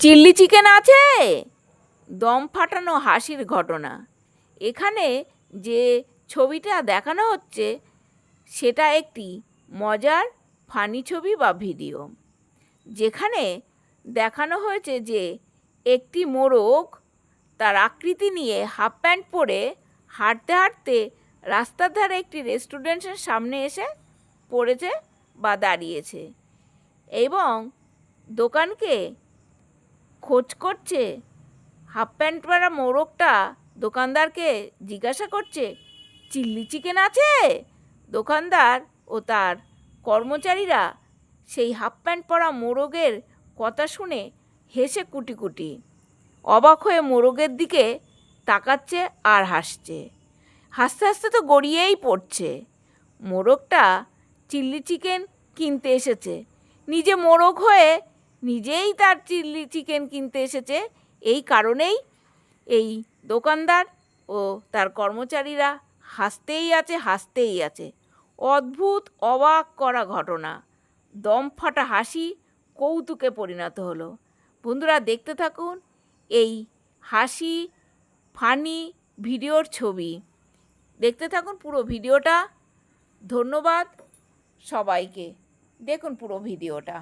Chilli chicken আছে? দম ফাটানো হাসির ঘটনা। এখানে যে ছবিটা দেখানো হচ্ছে, সেটা একটি মজার ফানি ছবি বা ভিডিও। যেখানে দেখানো হয়েছে যে একটি মোরগ তার আকৃতি নিয়ে হাফ প্যান্ট পরে হাঁটতে হাঁটতে রাস্তার ধারে একটি রেস্টুরেন্টের সামনে এসে পড়েছে বা দাঁড়িয়েছে এবং দোকানকে খোঁজ করছে। হাফ প্যান্ট পরা মোরগটা দোকানদারকে জিজ্ঞাসা করছে, চিল্লি চিকেন আছে? দোকানদার ও তার কর্মচারীরা সেই হাফ প্যান্ট পরা মোরগের কথা শুনে হেসে কুটি কুটি অবাক হয়ে মোরগের দিকে তাকাচ্ছে আর হাসছে। হাসতে হাসতে তো গড়িয়েই পড়ছে। মোরগটা চিল্লি চিকেন কিনতে এসেছে। নিজে মোরগ হয়ে নিজেই তার চিল্লি চিকেন কিনতে এসেছে। এই কারণেই এই দোকানদার ও তার কর্মচারীরা হাসতেই আছে হাসতেই আছে। অদ্ভুত, অবাক করা ঘটনা। দম ফাটা হাসি কৌতুকে পরিণত হলো। বন্ধুরা, দেখতে থাকুন এই হাসি ফানি ভিডিওর ছবি। দেখতে থাকুন পুরো ভিডিওটা। ধন্যবাদ সবাইকে। দেখুন পুরো ভিডিওটা।